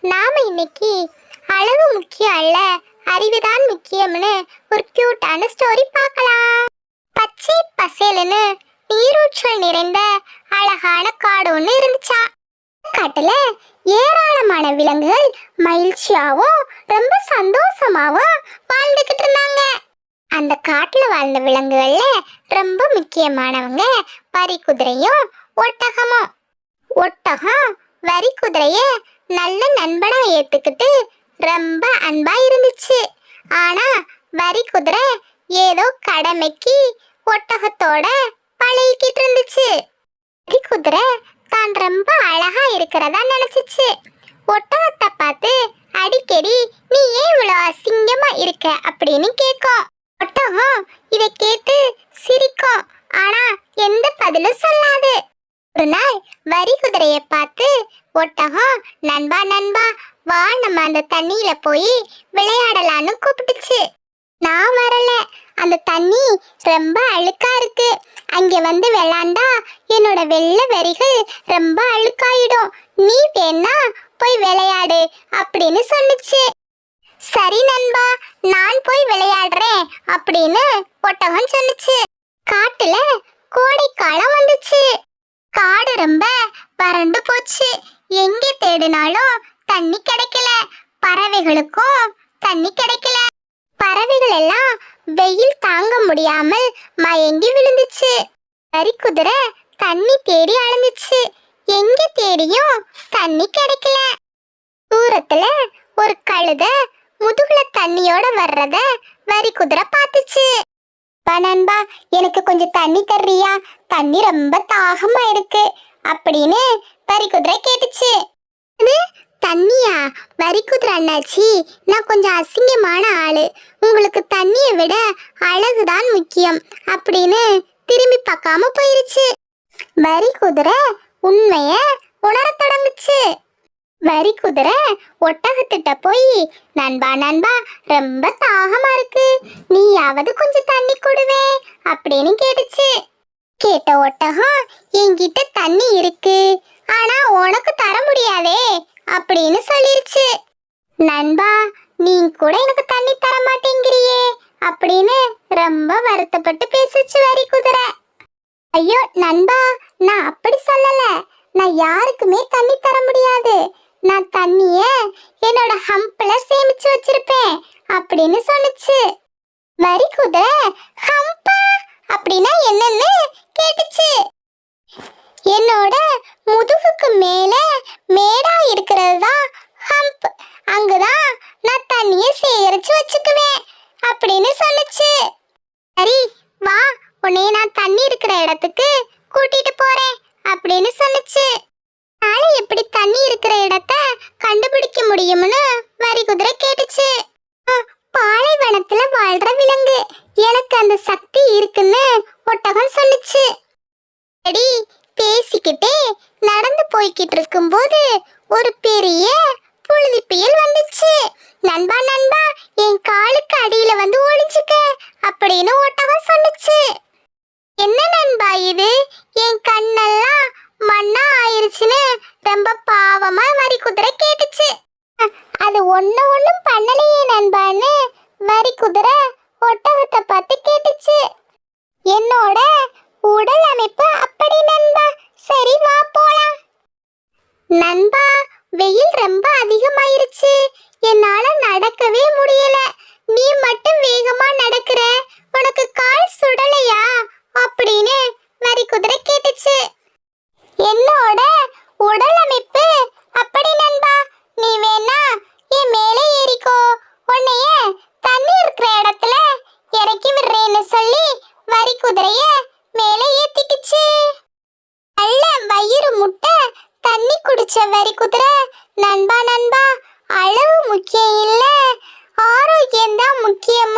நாம இன்னைக்கு அளவு முக்கியம் அல்ல அறிவுதான் முக்கியம்னு ஒரு கியூட்டான ஸ்டோரி பார்க்கலாம். பச்சை பசேலுன்னு நீரூற்றல் நிறைந்த அழகான காடு ஒன்று இருந்துச்சா? காட்டுல ஏராளமான விலங்குகள் மகிழ்ச்சியாவும் ரொம்ப சந்தோஷமாவும் வாழ்ந்துகிட்டு இருந்தாங்க. அந்த காட்டுல வாழ்ந்த விலங்குகள்ல ரொம்ப முக்கியமானவங்க வரி குதிரையும் ஒட்டகமும். ஒட்டகம் வரி குதிரையை நல்ல நண்பனா ஏத்துக்கிட்டு ரொம்ப அன்பா இருந்துச்சு. ஆனா வரி குதிரை ஏதோ கடமைக்கு ஒட்டகத்தோட பழகிக்கிட்டு இருந்துச்சு. வரி குதிரை தான் ரொம்ப அழகா இருக்கிறதா நினைச்சிச்சு. ஒட்டகத்தை பார்த்து அடிக்கடி நீ ஏன் இவ்வளவு அசிங்கமா இருக்க? அப்படின்னு கேட்கும் ஒட்டகம் இதை கேட்டு சிரிக்கும். ஆனா எந்த பதிலும் சொல்லாது. ஒரு நாள் வரி குதிரையை பார்த்து ஒட்டகம் நண்பா நண்பா வா நம்ம அந்த தண்ணியில போய் விளையாடலான்னு கூப்பிட்டுச்சு. நான் வரல. அந்த தண்ணி ரொம்ப அழுக்கா இருக்கு. அங்க வந்து விளாண்டா என்னோட வெள்ளை வரிகள் ரொம்ப அழுக்காயிடும். நீ வேணா போய் விளையாடு அப்படின்னு சொன்னுச்சு. சரி நண்பா நான் போய் விளையாடுறேன் அப்படின்னு ஒட்டகம் சொன்னுச்சு. காட்டுல கோடைக்காலம் வந்துச்சு. காடு ரொம்ப வறண்டு போச்சு. எங்கே தேடினாலும் தண்ணி கிடைக்கல. பறவைகளுக்கும் தண்ணி கிடைக்கல. பறவைகள் எல்லாம் வெயில் தாங்க முடியாமல் மயங்கி விழுந்துச்சு. வரிக்குதிரை தண்ணி தேடி அலைஞ்சிச்சு. எங்க தேடியும் தண்ணி கிடைக்கல. தூரத்துல ஒரு கழுத முதுகுல தண்ணியோட வர்றத வரி குதிரை பார்த்துச்சு. "பா நண்பா எனக்கு கொஞ்சம் தண்ணி தர்றியா? தண்ணி ரொம்ப தாகமா இருக்கு. அப்படின்னு வரி குதிரை கேட்டுச்சு. தண்ணியா? வரி குதிரை அண்ணாச்சி நான் கொஞ்சம் அசிங்கமான ஆளு. உங்களுக்கு தண்ணியை விட அழகுதான் முக்கியம் அப்படின்னு திரும்பி பார்க்காம போயிருச்சு. வரி குதிரை உண்மைய உணரத் தொடங்குச்சு. வரி குதிரை ஒட்டகத்திட்ட போய் நண்பா நண்பா ரொம்ப தாகமா இருக்கு. நீயாவது கொஞ்சம் தண்ணி கொடுவே அப்படின்னு கேட்டுச்சு. கேட்ட ஒட்டகம் என்கிட்ட தண்ணி இருக்கு. ஆனா உனக்கு தர முடியாதே அப்படின்னு சொல்லிருச்சு. நண்பா நீ கூட எனக்கு தண்ணி தர மாட்டேங்கிறியே அப்படின்னு ரொம்ப வருத்தப்பட்டு பேசுச்சு வரி குதிரை. ஐயோ நண்பா நான் அப்படி சொல்லல. நான் யாருக்குமே தண்ணி தர முடியாது. நான் தண்ணிய என்னோட ஹம்ப்ல சேமிச்சு வச்சிருப்பேன் அப்படின்னு சொன்னுச்சு வரி குதிரை ஹம்ப் அப்படின்னா என்னன்னு கேட்டுச்சு. என்னோட முதுகுக்கு மேல மேடா இருக்கிறது தான் ஹம்ப் அங்கதான் நான் தண்ணிய சேகரிச்சு வச்சுக்குவேன் அப்படின்னு சொல்லுச்சு சரி வா உன்னைய நான் தண்ணி இருக்கிற இடத்துக்கு கூட்டிட்டு போறேன் அப்படின்னு சொல்லுச்சு நாளை எப்படி தண்ணி இருக்கிற ஒட்டகம் சொல்லுச்சு. அடி பேசிக்கிட்டே நடந்து போய்கிட்டு இருக்கும்போது ஒரு பெரிய புழுதி புயல் வந்துச்சு. நண்பா நண்பா என் காலுக்கு அடியில வந்து ஒளிஞ்சுக்க அப்படின்னு ஒட்டகம் சொல்லுச்சு. என்ன நண்பா இது? என் கண்ணெல்லாம் மண்ணா ஆயிருச்சுன்னு ரொம்ப பாவமா வரி குதிரை கேட்டுச்சு. அது ஒண்ணு ஒண்ணும் பண்ணலையே நண்பான்னு வரி குதிரை ஒட்டகத்தை பார்த்து கேட்டுச்சு. என்னோட உடல் அமைப்பு அப்படி நண்பா. சரி வா போலாம். நண்பா வெயில் ரொம்ப அதிகமாயிருச்சு. என்னால நடக்கவே முடியல. நீ மட்டும் வேகமா நடக்கிற. உனக்கு கால் சுடலையா அப்படின்னு வரி குதிரை கேட்டுச்சு என்னோட உடல் அமைப்பு அப்படி நண்பா நீ வேணா என் மேலே ஏறிக்கோ உன்னைய தண்ணி இருக்கிற இடத்துல இறக்கி விடுறேன்னு சொல்லி வரி குதிரைய மேலே ஏத்திக்கிச்சு நல்ல வயிறு முட்டை தண்ணி வரி குதிரை. நண்பா நண்பா அளவு முக்கியம் இல்லை. ஆரோக்கியம் தான் முக்கியம்